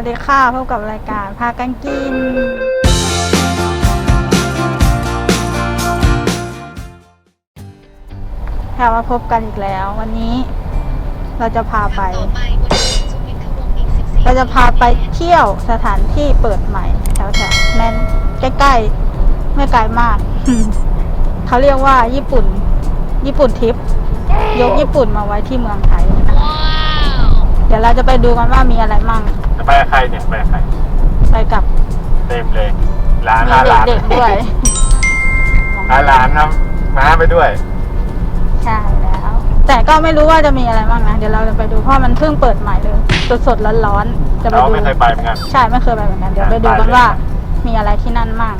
สวัสดีค่ะ พบกับรายการพากันกิน ค่ะมาพบกันอีกแล้ว วันนี้เราจะพาไปต่อไปบนถนนสุวินทวงศ์อีก14เราจะพาไปเที่ยวสถานที่เปิดใหม่แถวๆนั้นใกล้ๆ ไม่ไกลมาก เขาเรียกว่าญี่ปุ่น ญี่ปุ่นทิป ยกญี่ปุ่นมาไว้ที่เมืองไทย เดี๋ยวเราจะไปดูกันว่ามีอะไรมั่งจะไปกับใครเนี่ยไปกับใครไปกับเต็มเลยร้านมีร้านร้านเด็กๆด้วยร้านร้านครับม้าไปด้วยใช่แล้ว แต่ก็ไม่รู้ว่าจะมีอะไรบ้างนะ เดี๋ยวเราจะไปดูเพราะมันเพิ่งเปิดใหม่เลยสดๆร้อนๆจะไปเราดูไม่เคยไปเหมือนกัน ใช่ไม่เคยไปเหมือนกันเดี๋ยวไปดูกันว่ามีอะไรที่นั่นมั่ง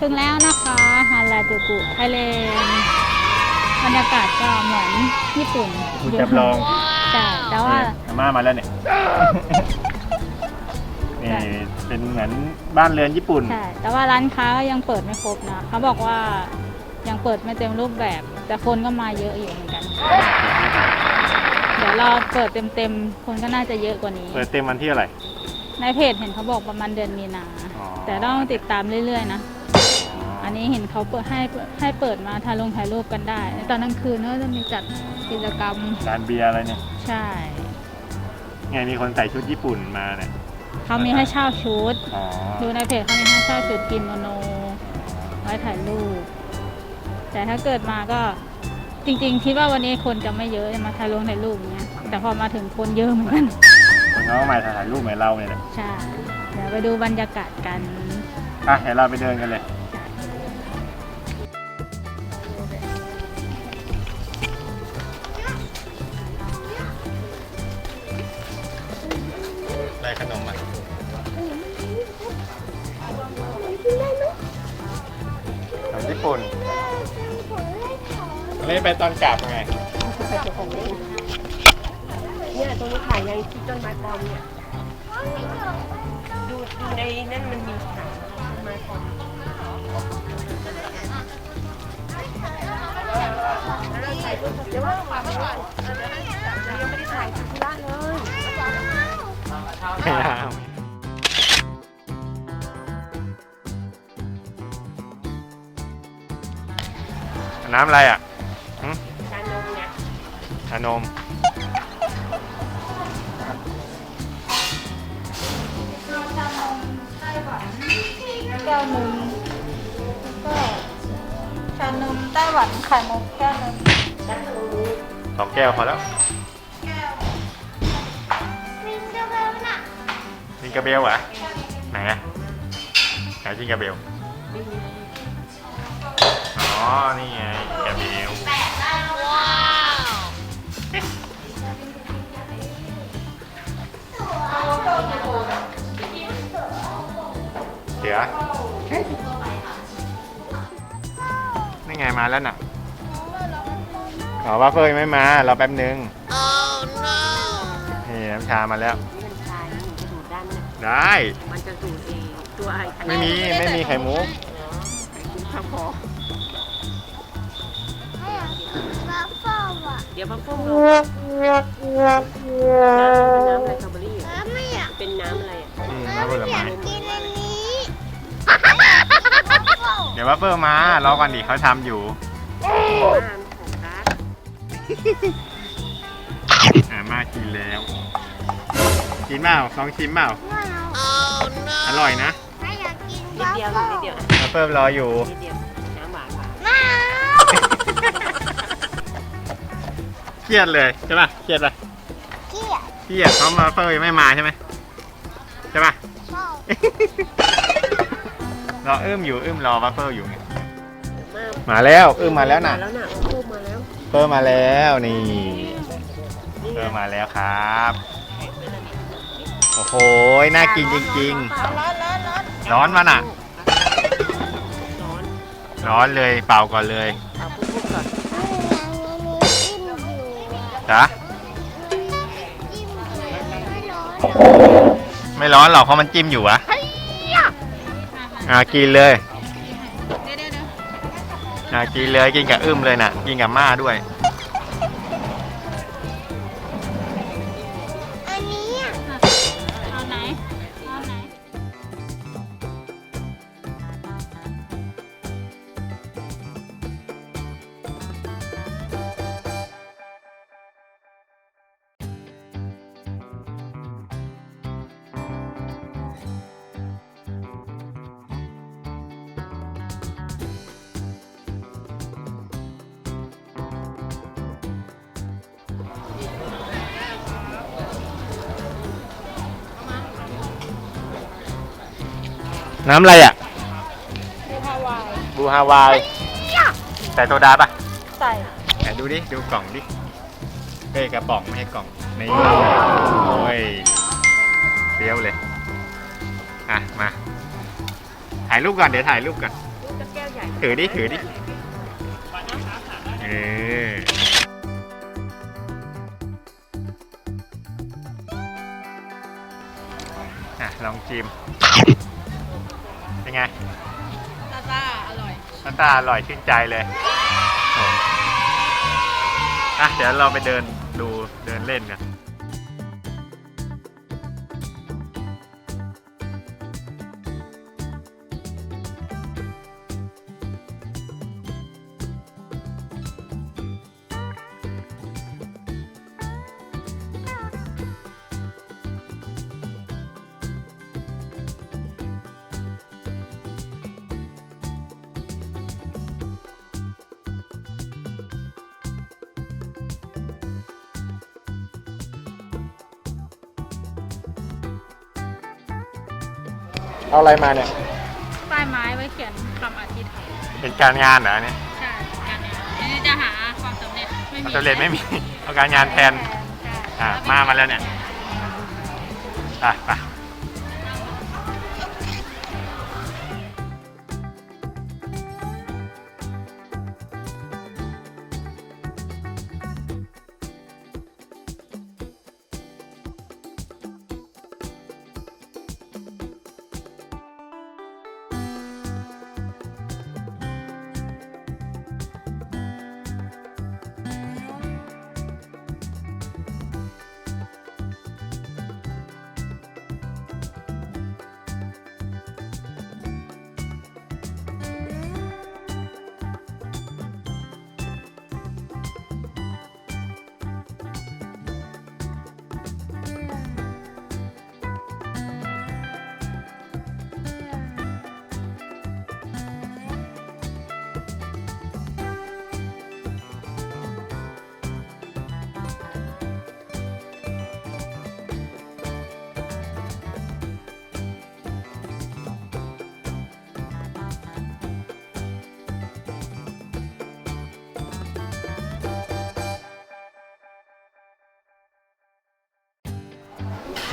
ถึงแล้วนะคะฮาราจูกุไทยแลนด์บรรยากาศก็เหมือนญี่ปุ่นคุณจำลองใช่แต่ว่าอาม่ามาแล้วเนี่ยนี่เป็นเหมือนบ้านเรือนญี่ปุ่นใช่แต่ว่าร้านค้าก็ยังเปิดไม่ครบนะเขาบอกว่ายังเปิดไม่เต็มรูปแบบ แต่คนก็มาเยอะอยู่เหมือนกัน เดี๋ยวเราเปิดเต็มๆคนก็น่าจะเยอะกว่านี้ เปิดเต็มวันที่อะไรในเพจเห็นเขาบอกประมาณเดือนมีนาอ๋อแต่ต้องติดตามเรื่อยๆนะ อันนี้เห็นเขาเปิดให้ให้เปิดมาถ่ายลงถ่ายรูปกันได้ในตอนกลางคืนก็จะมีจัดกิจกรรม ร้านเบียร์อะไรเนี่ยใช่ ไงมีคนใส่ชุดญี่ปุ่นมาเนี่ยเขามีให้เช่าชุด อ๋อดูในเพจเขามีให้เช่าชุดกิโมโน ไว้ถ่ายรูป แต่ถ้าเกิดมาก็จริงๆคิดว่าวันนี้คนจะไม่เยอะจะมาถ่ายลงถ่ายรูปอย่างเงี้ยแต่พอมาถึงคนเยอะเหมือนกัน คนเขาก็มาถ่ายรูปเหมือนเราเนี่ยแหละใช่ เดี๋ยวไปดูบรรยากาศกัน อะเดี๋ยวเราไปเดินกันเลย เล่นไปตอนกลับไงเนี่ยตรงนี้ขายยังที่ต้นไม้ปลอมเนี่ยดูดูในนั่นมันมีขายต้นไม้ปลอมเดี๋ยวว่าฝากไว้ก่อนยังไม่ได้ถ่ายธุระเลยไม่เอาน้ำอะไรอะหึชานมเนี่ย ชานมแก้วหนึ่งแล้วก็ชานมไต้หวันไข่มุกแก้วหนึ่งสองแก้วพอแล้วจิงกระเบลเหรอไหนอะไหนจิงกระเบลอ๋อนี่ไงจิงกระเบล เดี๋ยวนี่ไงมาแล้วน่ะอ๋อว่าเฟยไม่มา เราแป๊บนึงนี่น้ำชามาแล้วนี่มันชายมันจะดูดได้ไหมเนี่ยได้ มันจะดูดเองตัวไอ้ไม่มีไม่มีไข่มุกกินข้าวพอเดี๋ยวพักพวกเราน้ำอะไรสตรอเบอรี่เหรอเป็นน้ำอะไรอะอืมน้ำผลไม้กินอันนี้เดี๋ยวว่าเฟอร์มารอก่อนดิเขาทำอยู่น้ำของร้านอ่ามากินแล้ว กินเปล่าลองชิมเปล่าไม่เอาอร่อยนะไม่อยากกินนิดเดียวนิดเดียวอเฟิร์มรออยู่นิดเดียวน้ำหวานหวานเครียดเลยใช่ป่ะเครียดป่ะเกียดเครียดเพราะมาเฟิร์มยังไม่มาใช่ไหมใช่ป่ะ ชอบ รออึ้มอยู่อึ้มรอวัฟเฟิลอยู่ไงมากมาแล้วอึ้มมาแล้วน่ะมาแล้วน่ะพูดมาแล้วเฟิร์มมาแล้วนี่เฟิร์มมาแล้วครับโอ้โหน่ากินจริงร้อนร้อนร้อนๆร้อนมาน่ะร้อนร้อนเลยเป่าก่อนเลยเอาพูดพูดก่อนยังมีจิ้มอยู่จ้ะจิ้มอยู่ไม่ร้อนไม่ร้อนหรอกเพราะมันจิ้มอยู่วะ อ่ากินเลย เดี๋ยวเดี๋ยวเดี๋ยว อ่ากินเลยกินกับอึ้มเลยน่ะ กินกับม่าด้วย น้ำอะไรอะดูฮาวายบูฮาวายใส่โซดาป่ะใส่ไหนดูดิ ดูกล่องดิเอ้ยกระป๋องไม่ใช่กล่องนี่โอ้ยเปรี้ยวเลย อะ มา ถ่ายรูปก่อน เดี๋ยวถ่ายรูปก่อน ลูกจะแก้วใหญ่ถือดิ ถือดิ เอออะ ลองชิม เป็นไงซาซาอร่อยหน้าตาอร่อยชื่นใจเลยโอ้อะเดี๋ยวเราไปเดินดูเดินเล่นกัน เอาอะไรมาเนี่ย ป้ายไม้ไว้เขียนคำอธิษฐานเป็นการงานเหรอเนี่ยใช่การงานอันนี้จะหาความสำเร็จไม่มีสำเร็จไม่มี เอาการงานแทน ใช่อะมามาแล้วเนี่ย ไปไป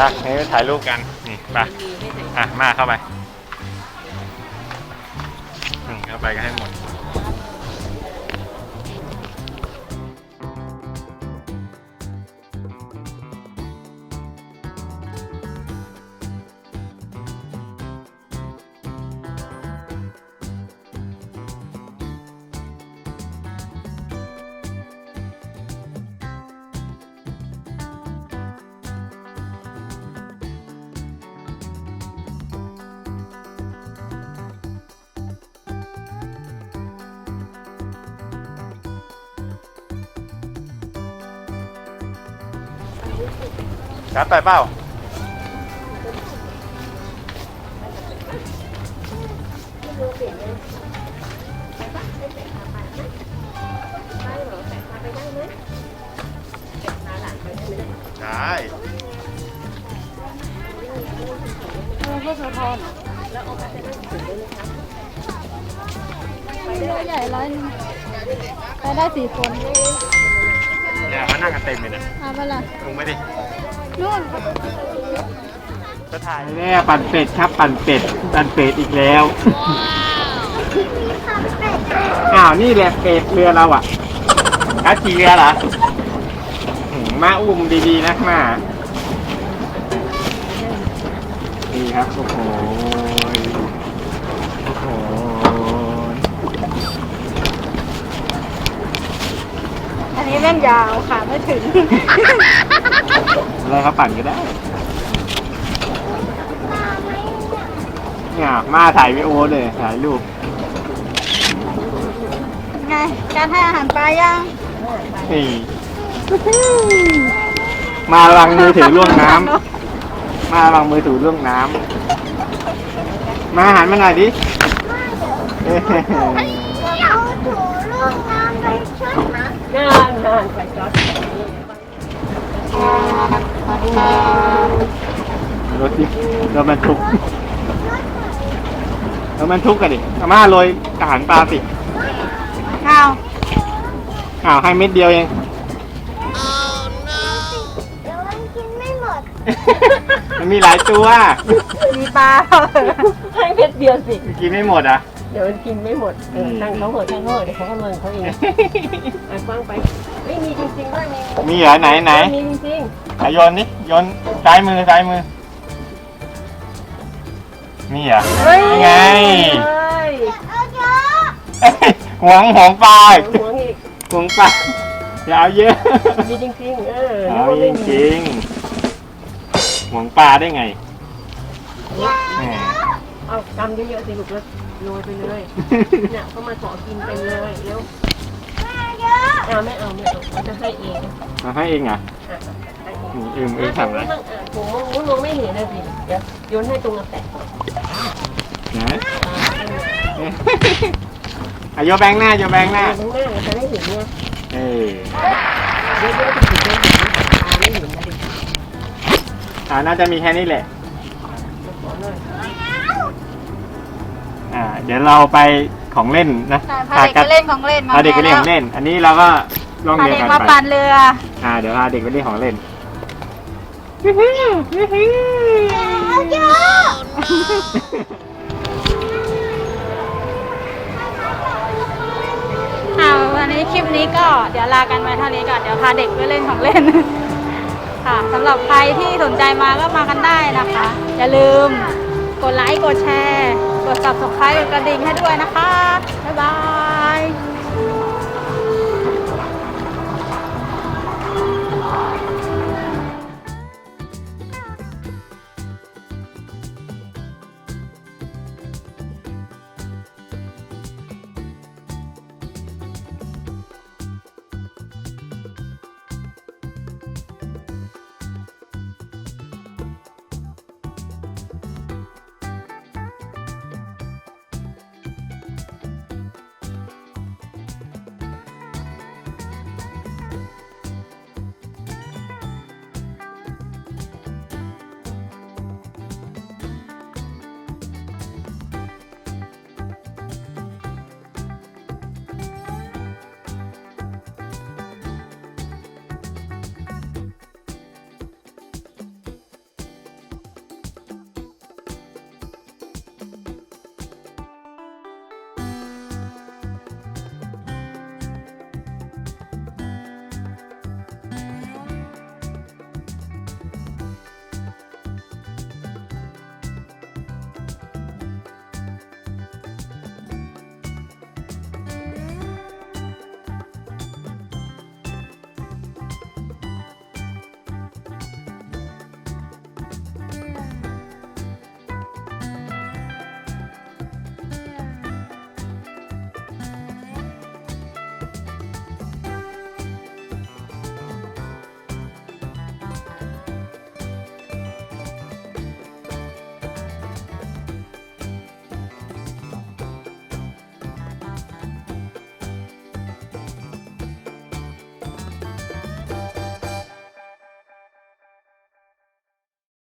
อะนี่ถ่ายรูปกัน นี่ไปอะ มาเข้าไปอืมเข้าไปกันให้หมด ครับไปเปล่าไปปะไปเตะขาไปไหมไปเหรอเตะขาไปได้ไหมเตะขาหลานไปได้ไหมได้แล้วโอกาสจะได้ถึงได้ไหมคะตัวใหญ่ร้อยหนึงไปได้สี่คน เนี่ยมานั่งกันเต็มเลยนะเอาไปละลงไม่ดินู่นก็ถ่ายแน่ปั่นเป็ดครับปั่นเป็ดปั่นเป็ดอีกแล้วอ้าวนี่แหละเป็ดเรือเราอะกัดขี่เรือเหรอหืมมาอุ้มดีๆนะมาดีครับโอ้โห นนี้แม่งยาวค่ะไม่ถึง อะไรครับปั่นก็ได้เนี่ยมาถ่ายวีดีโอเลยถ่ายรูปไง การให้อาหารปลายังนี่มาระวังมือถือล่วงน้ำมาระวังมือถือล่วงน้ำมาหันมาหน่อยดิ เอ้ยเอาถูลูกน้ำไปช่วยนะ นา นนานไปจอดรถดิรถบรรทุกรถบรรทุกกันดิอาม่าโรยอาหารปลาสิข้าวอ้าวให้เม็ดเดียวเองเดี๋ยวมันกินไม่หมดมันมีหลายตัว มีปลาให้เม็ดเดียวสิ กินไม่หมดอะ เดี๋ยวมันกินไม่หมดเออตั้งเขาเหอะตั้งเขาเหอะเดี๋ยวเขาก็เมินเขาเองไปฟังไปไม่มีจริงๆด้วยมีมีเหรอไหนไหนมีจริงอะโยนนี่โยนซ้ายมือซ้ายมือมีเหรอเฮ้ยนี่ไงๆเฮ้ยเอาเยอะเอ้ยหวงหวงปลาหัวอีกหวงปลาอย่าเอาเยอะมีจริงๆเออเอานึกว่าจไม่มีริงๆหวงปลาได้ไงแหม เอากำเยอะๆสิลูกแล้วโรยไปเลยเนี่ยเขามาขอกินเต็มเลยเร็วเยอะเอาไม่เอาไม่เอาเขาจะให้เองมาให้เองเหรอะอะให้เอง อืมอืมอืมทำอะไรผมมองมองไม่เห็นนะสิเดี๋ยวโยนให้ตรงกระแตะก่อนนะอะโยนแบงค์หน้าโยนแบงค์หน้า ตรงหน้าจะได้เห็นไงเออเยอะๆถึงจะเห็นตาไม่เห็นนะดิอ่าน่าจะมีแค่นี้แหละ เดี๋ยวเราไปของเล่นนะพาเด็กไปเล่นของเล่นมาพาเด็กไปเล่นของเล่น อันนี้เราก็ล่องพาเรือเด็กกันมาไปปั่นเรือ อ่าเดี๋ยวพาเด็กไปเล่นของเล่นเอาเยอะค่ะวันนี้คลิปนี้ก็เดี๋ยวลากันไว้เท่านี้ก่อนเดี๋ยวพาเด็กไปเล่นของเล่น ค่ะสำหรับใครที่สนใจมาก็มากันได้นะคะ อย่าลืมกดไลค์กดแชร์ กด subscribe กดกระดิ่งให้ด้วยนะคะ บ๊ายบาย